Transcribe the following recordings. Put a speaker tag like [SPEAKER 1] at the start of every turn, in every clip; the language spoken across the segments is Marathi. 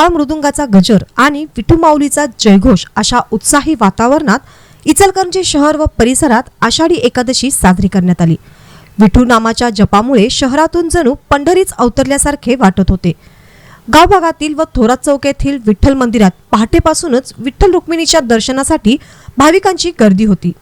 [SPEAKER 1] टाळ मृदुंगाचा गजर आणि विठुमाऊलीचा जयघोष अशा उत्साही वातावरणात इचलकरंजी शहर व परिसरात आषाढी एकादशी साजरी करण्यात आली. विठू नामाच्या जपामुळे शहरातून जणू पंढरीच अवतरल्यासारखे वाटत होते. गावभागातील व थोरात चौक येथील विठ्ठल मंदिरात पहाटेपासूनच विठ्ठल रुक्मिणीच्या दर्शनासाठी भाविकांची गर्दी होती.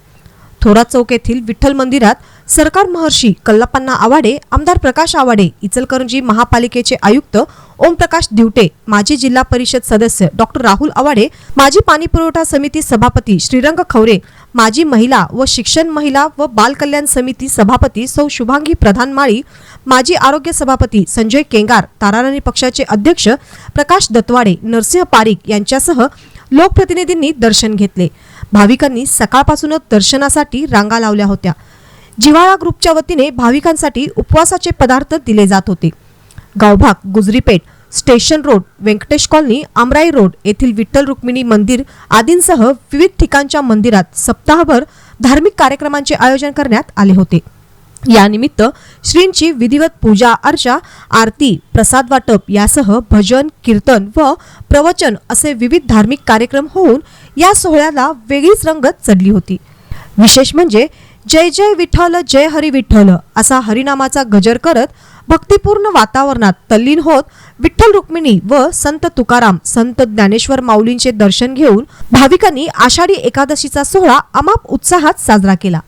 [SPEAKER 1] थोरात चौक येथील विठ्ठल मंदिरात सरकार महर्षी कल्लप्पांना आवाडे आमदार प्रकाश आवाडे इचलकरंजी महापालिकेचे आयुक्त ओमप्रकाश दिवटे माजी जिल्हा परिषद सदस्य डॉक्टर राहुल आवाडे माजी पाणी पुरवठा समिती सभापती श्रीरंग खवरे माजी महिला व शिक्षण महिला व बाल कल्याण समिती सभापती सौ शुभांगी प्रधान माळी माजी आरोग्य सभापती संजय केंगार ताराराणी पक्षाचे अध्यक्ष प्रकाश दत्वाडे नरसिंह पारिक यांच्यासह लोकप्रतिनिधींनी दर्शन घेतले. भाविकांनी सकाळपासूनच दर्शनासाठी रांगा लावल्या होत्या. जिव्हाळा ग्रुपच्या वतीने भाविकांसाठी उपवासाचे पदार्थ दिले जात होते. गावभाग Gujripeth station road Venkatesh colony Amrai road येथील विठ्ठल रुक्मिणी मंदिर आदींसह विविध ठिकाणच्या मंदिरात सप्ताहभर धार्मिक कार्यक्रमांचे आयोजन करण्यात आले होते. यानिमित्त श्रींची विधिवत पूजा अर्चा आरती प्रसाद वाटप यासह भजन कीर्तन व प्रवचन असे विविध धार्मिक कार्यक्रम होऊन या सोहळ्याला वेगळीच रंगत चढली होती. विशेष म्हणजे जय जय विठ्ठल जय हरी विठ्ठल असा हरिनामाचा गजर करत भक्तिपूर्ण वातावरणात तल्लीन होत विठ्ठल रुक्मिणी व संत तुकाराम संत ज्ञानेश्वर माऊलींचे दर्शन घेऊन भाविकांनी आषाढी एकादशीचा सोहळा अमाप उत्साहात साजरा केला.